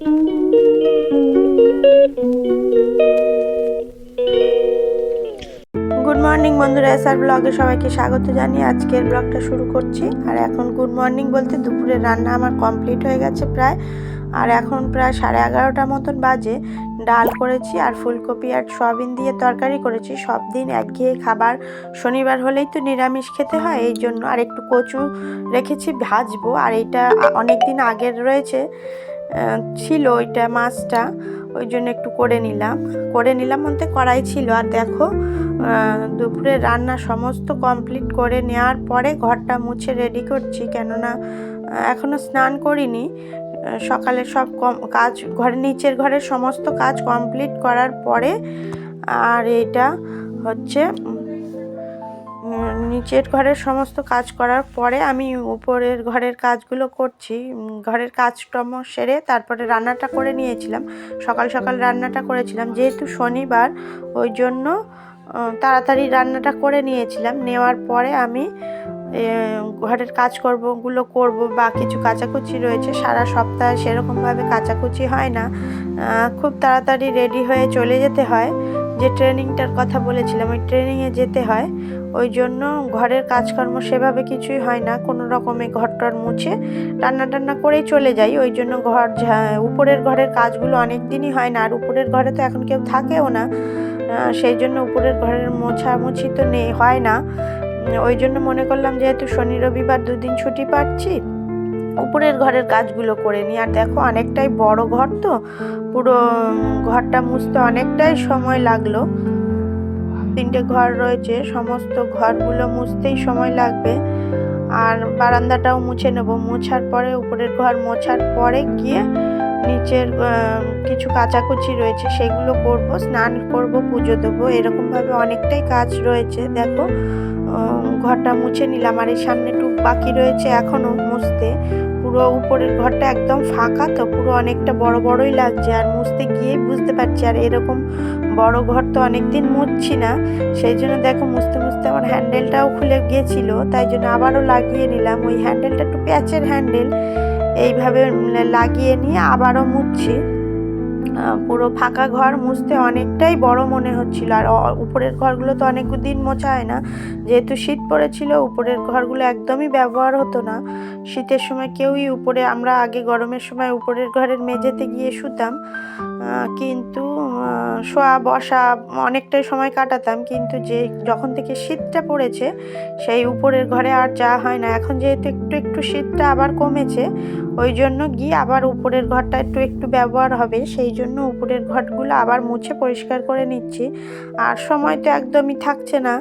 Good morning বন্ধুরা, SR ব্লগে সবাইকে স্বাগত জানিয়ে আজকের ব্লগটা শুরু করছি। আর এখন গুড মর্নিং বলতে দুপুরের রান্না আমার কমপ্লিট হয়ে গেছে প্রায়। আর এখন প্রায় সাড়ে এগারোটা মতন বাজে। ডাল করেছি আর ফুলকপি আর সয়াবিন দিয়ে তরকারি করেছি। সব দিন একঘেয়ে খাবার। শনিবার হলেই তো নিরামিষ খেতে হয়, এই জন্য আর একটু কচু রেখেছি, ভাজবো। আর এইটা অনেক দিন আগের রয়েছে। ছিল ওইটা মাছটা ওই জন্য একটু করে নিলাম। করে নিলাম বলতে কড়াই ছিল। আর দেখো দুপুরে রান্না সমস্ত কমপ্লিট করে নেওয়ার পরে ঘরটা মুছে রেডি করছি। কেননা আহ, এখনও স্নান করিনি। সকালে সব কম কাজ ঘরের নিচের ঘরের সমস্ত কাজ কমপ্লিট করার পরে আর এটা হচ্ছে নিচের ঘরের সমস্ত কাজ করার পরে আমি উপরের ঘরের কাজগুলো করছি। ঘরের কাজটম সেরে তারপরে রান্নাটা করে নিয়েছিলাম। সকাল সকাল রান্নাটা করেছিলাম। যেহেতু শনিবার, ওই জন্য তাড়াতাড়ি রান্নাটা করে নিয়েছিলাম। নেওয়ার পরে আমি ঘরের কাজ করবগুলো করব বা কিছু কাচাকুচি রয়েছে, সারা সপ্তাহে সেরকমভাবে কাচাকুচি হয় না। খুব তাড়াতাড়ি রেডি হয়ে চলে যেতে হয়। যে ট্রেনিংটার কথা বলেছিলাম, ওই ট্রেনিংয়ে যেতে হয়। ওই জন্য ঘরের কাজকর্ম সেভাবে কিছুই হয় না। কোনো রকমে ঘরটর মুছে রান্না টান্না করেই চলে যাই। ওই জন্য ঘর উপরের ঘরের কাজগুলো অনেক দিনই হয় না। আর উপরের ঘরে তো এখন কেউ থাকেও না। সেই জন্য উপরের ঘরের মোছামুছি তো নেই হয় না। ওই জন্য মনে করলাম, যেহেতু শনি রবিবার দুদিন ছুটি পাচ্ছি উপরের ঘরের কাজগুলো করে নিই আর দেখো অনেকটাই বড় ঘর তো, পুরো ঘরটা মুছতে অনেকটাই সময় লাগল। তিনটে ঘর রয়েছে, সমস্ত ঘরগুলো মুছতেই সময় লাগবে। আর বারান্দাটাও মুছে নেব। মোছার পরে, উপরের ঘর মোছার পরে গিয়ে নিচের কিছু কাচাকুচি রয়েছে, সেগুলো করব, স্নান করব, পুজো দেবো। এরকমভাবে অনেকটাই কাজ রয়েছে, দেখো। ঘরটা মুছে নিলাম। আর এই সামনে টুক বাকি রয়েছে এখনও মুছতে। পুরো উপরের ঘরটা একদম ফাঁকা, তো পুরো অনেকটা বড় বড়ই লাগছে। আর মুছতে গিয়ে বুঝতে পারছি, আর এরকম বড় ঘর তো অনেকদিন মুছছি না। সেই জন্য দেখো মুছতে মুছতে আমার হ্যান্ডেলটাও খুলে গিয়েছিল, তাই জন্য আবারও লাগিয়ে নিলাম। ওই হ্যান্ডেলটা একটু প্যাচের হ্যান্ডেল, এইভাবে লাগিয়ে নিয়ে আবারও মুছছি। পুরো ফাঁকা ঘর মুছতে অনেকটাই বড় মনে হচ্ছিল। আর উপরের ঘরগুলো তো অনেক দিন মোছা হয় না। যেহেতু শীত পড়েছিল, উপরের ঘরগুলো একদমই ব্যবহার হতো না। শীতের সময় কেউই উপরে, আমরা আগে গরমের সময় উপরের ঘরের মেঝেতে গিয়ে শুতাম। কিন্তু শোয়া, বসা অনেকটাই সময় কাটাতাম। কিন্তু যে, যখন থেকে শীতটা পড়েছে, সেই উপরের ঘরে আর যাওয়া হয় না। এখন যেহেতু একটু একটু শীতটা আবার কমেছে ওই জন্য গিয়ে আবার উপরের ঘরটা একটু একটু ব্যবহার হবে। সেই জন্য উপরের ঘরগুলো আবার মুছে পরিষ্কার করে নিচ্ছি। আর সময় তো একদমই থাকছে না।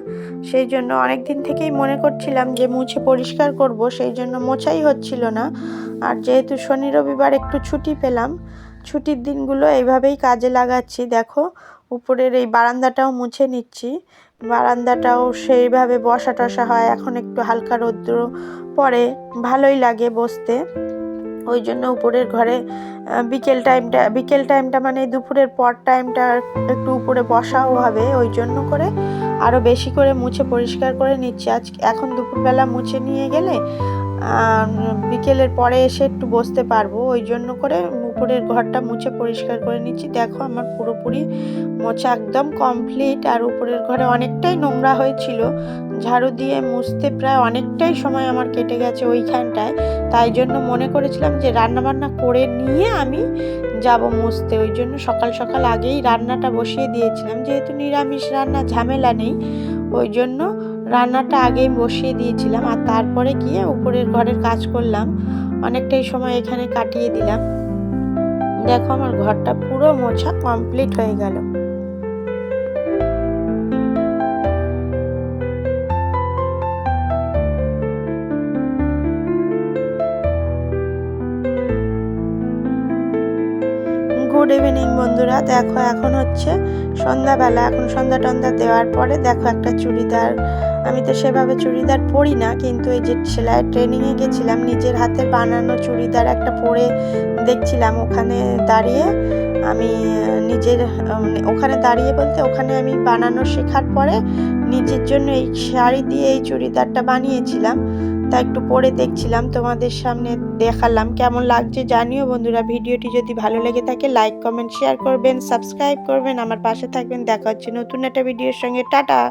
সেই জন্য অনেক দিন থেকেই মনে করছিলাম যে মুছে পরিষ্কার করব, সেই জন্য মোছাই হচ্ছিল না। আর যেহেতু শনি রবিবার একটু ছুটি পেলাম, ছুটির দিনগুলো এইভাবেই কাজে লাগাচ্ছি। দেখো, উপরের এই বারান্দাটাও মুছে নিচ্ছি। বারান্দাটাও সেইভাবে বসা টসা হয়। এখন একটু হালকা রৌদ্র পড়ে, ভালোই লাগে বসতে। ওই জন্য উপরের ঘরে বিকেল টাইমটা বিকেল টাইমটা মানে দুপুরের পর টাইমটা একটু উপরে বসাও হবে ওই জন্য করে। আরও বেশি করে মুছে পরিষ্কার করে নিচ্ছি। আজ, এখন দুপুরবেলা মুছে নিয়ে গেলে বিকেলের পরে এসে একটু বসতে পারব। ওই জন্য করে উপরের ঘরটা মুছে পরিষ্কার করে নিচ্ছি। দেখো আমার পুরোপুরি মোছা একদম কমপ্লিট আর উপরের ঘরে অনেকটাই নোংরা হয়েছিল। ঝাড়ু দিয়ে মুছতে প্রায় অনেকটাই সময় আমার কেটে গেছে ওইখানটায়। তাই জন্য মনে করেছিলাম যে রান্না বান্না করে নিয়ে আমি যাব মুছতে। ওই জন্য সকাল সকাল আগেই রান্নাটা বসিয়ে দিয়েছিলাম। যেহেতু নিরামিষ রান্না, ঝামেলা নেই, ওই জন্য রান্নাটা আগেই বসিয়ে দিয়েছিলাম। আর তারপরে গিয়ে উপরের ঘরের কাজ করলাম। অনেকটাই সময় এখানে কাটিয়ে দিলাম। দেখো আমার ঘরটা পুরো মোছা কমপ্লিট হয়ে গেল। গুড ইভিনিং বন্ধুরা, দেখো এখন হচ্ছে সন্ধ্যাবেলা, এখন সন্ধ্যা টন্ধা দেওয়ার পরে দেখো একটা চুড়িদার আমি তো সেভাবে চুড়িদার পরি না, কিন্তু এই যে সেলাই ট্রেনিংয়ে গেছিলাম, নিজের হাতের বানানো চুড়িদার একটা পরে দেখছিলাম, ওখানে দাঁড়িয়ে আমি, নিজের ওখানে দাঁড়িয়ে বলতে ওখানে আমি বানানো শেখার পরে নিজের জন্য এই শাড়ি দিয়ে এই চুড়িদারটা বানিয়েছিলাম। তা একটু পরে দেখছিলাম, তোমাদের সামনে দেখালাম, কেমন লাগছে জানিও বন্ধুরা, ভিডিওটি যদি ভালো লেগে থাকে লাইক কমেন্ট শেয়ার করবেন সাবস্ক্রাইব করবেন, আমার পাশে থাকবেন, দেখা হচ্ছে নতুন একটা ভিডিওর সঙ্গে, টাটা!